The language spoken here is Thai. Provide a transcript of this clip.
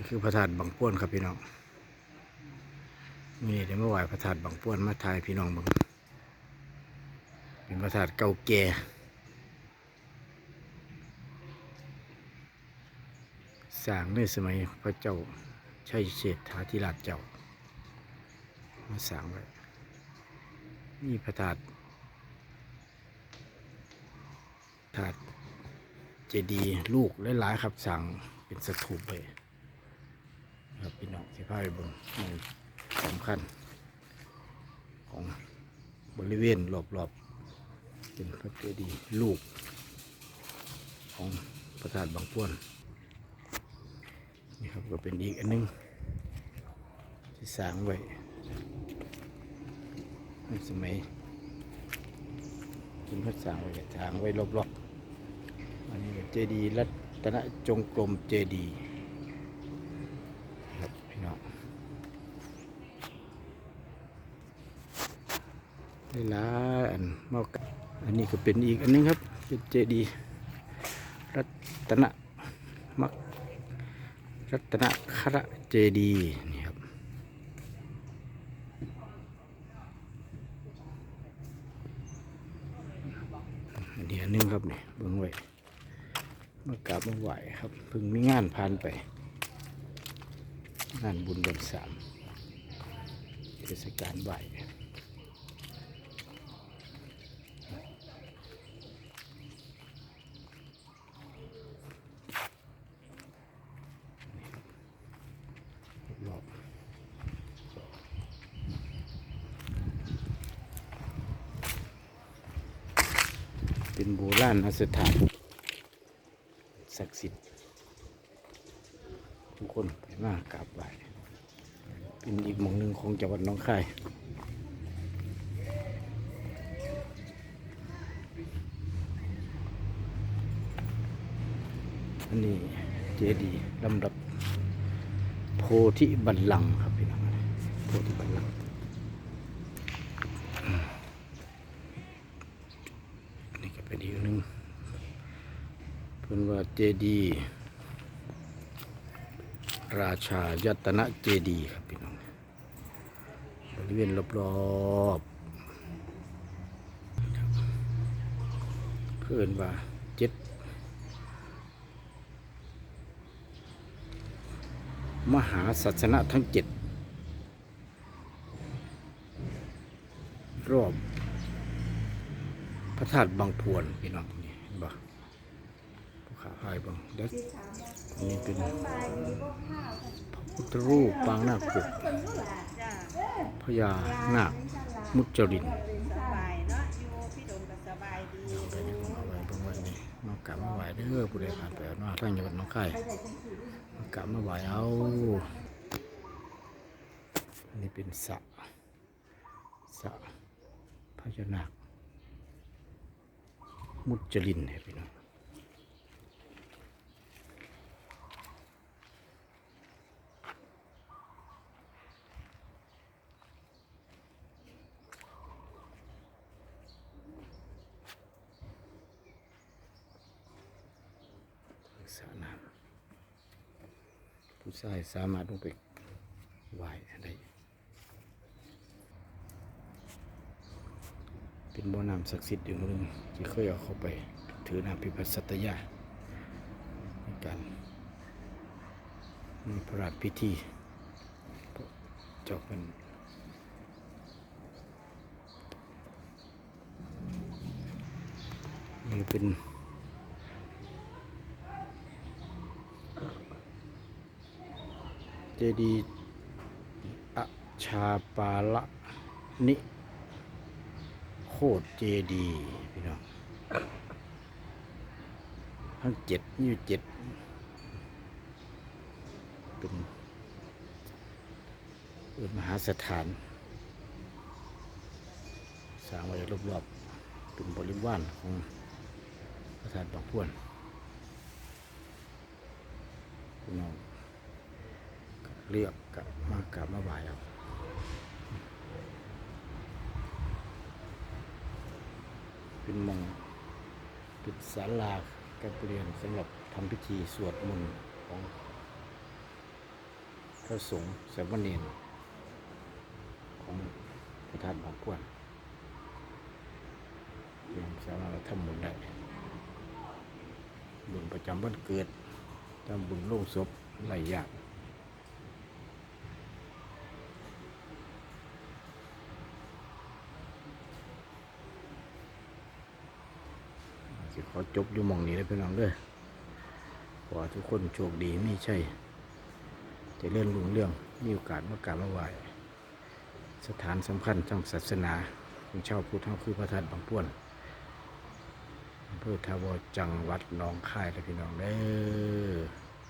นี่คือพระธาตุบางป้วนครับพี่น้องนี่เดี๋ยวเมื่อวานพระธาตุบางป้วนมาทายพี่น้องเบังเป็นพระธาตุเก่าแก่สร้างในสมัยพระเจ้าชัยเศรษฐาธิราชเจ้ามาสร้างไว้นี่พระธาตุธาตุเจดีย์ลูกหลายๆครับสั่งเป็นสถูปไป ครับพี่น้องสิพาไปเบิ่งมันสำคัญ ของบริเวณรอบๆ เป็นพระเจดีย์ลูก ของพระธาตุบางป้วนนี่ครับก็เป็นอีกอันหนึง ที่สร้างไว้ในสมัยกินพัดสร้างไว้ก็สร้างไว้รอบๆอันนี้ก็เจดีย์รัตนจงกรมเจดีย์ครับพี่น้องได้ หลายอันเมากันอันนี้ก็เป็นอีกอันหนึงครับเป็นเจดีรัตนมักรัตนคระเจดีนี่ครับอันนี้อันนึงครับนี่เบิ่งไว้มากราบมาไหวครับเพิ่งมีงานผ่านไป งานบุญเดือนสามเทศกาลไหวรอบ เป็นโบราณสถานศักดิ์สิทธิ์ทุกคนไปมากราบไหว้เป็นอีกหมองหนึ่งของจังหวัดน้องคายอันนี้เจดีย์ลำดับโพธิบัลลังก์ครับพี่น้องโพธิบัลลังก์ นี่ก็เป็นอีกหนึ่ง เพิ่นว่าเจดีราชายัตนะเจดีครับพี่น้องบริเวณรอบๆเพิ่อนว่าเจ็ดมหาศาสนะทั้งเจ็ดรอบ พระธาตุบางพวนพี่น้องนี่เห็นบ่ ขาพายบังเด็กอันนี้เป็นพระพุทธรูปปางนาคปกพญานาคมุจรินสบายเนาะอยู่พี่ดมายดีเอาไว้เบิ่งว้นี่มากราบมาไหวเด้อผู้ใดผ่านไปนมาทางจังหวัดหนองคายมากราบมาไหวเอาอันนี้เป็นสระสระพญานาคมุจรินเนี่ยพี่น้อง สระน้ำผู้ชายสามารถลงไปไหว้ได้เป็นบ่อน้ำศักดิ์สิทธิ์อยู่นึงที่เคยเอาเข้าไปถือน้ำพิพัฒน์สัตยาในการมีพระราชพิธีเจ้าเป็นนี่เป็น เจดีย์อชาปาละนิโคตรเจดีย์พี่น้องทั้งเจ็ดนี่อยู่เจ็ดเป็นเป็นมหาสถานสร้างไว้รอบๆเป็นบริวารของพระธาตุบางพวนพี่น้อง เรียกกับมากราบมาไหว้เอาเป็นมองป็นศาลาการเปลี่ยนสำหรับทำพิธีสวดมนต์ของพระสงฆ์สามเณรของพระธาตุบางพวนยังสามารถทำบุญได้บุญประจำวันเกิดทำบุญโลงศพหลายอย่าง สิขอจบอยู่มองนี้เลยพี่น้องเด้อขอทุกคนโชคดีไม่ใช่จะเลื่อนลุงเรื่องมีโอกาสมากราบมาไหว้สถานสำคัญทางศาสนาของชาวพุทธทั้งคือพระธาตุบางพวนอำเภอทาวจังหวัดหนองคายเลยพี่น้องเด้อ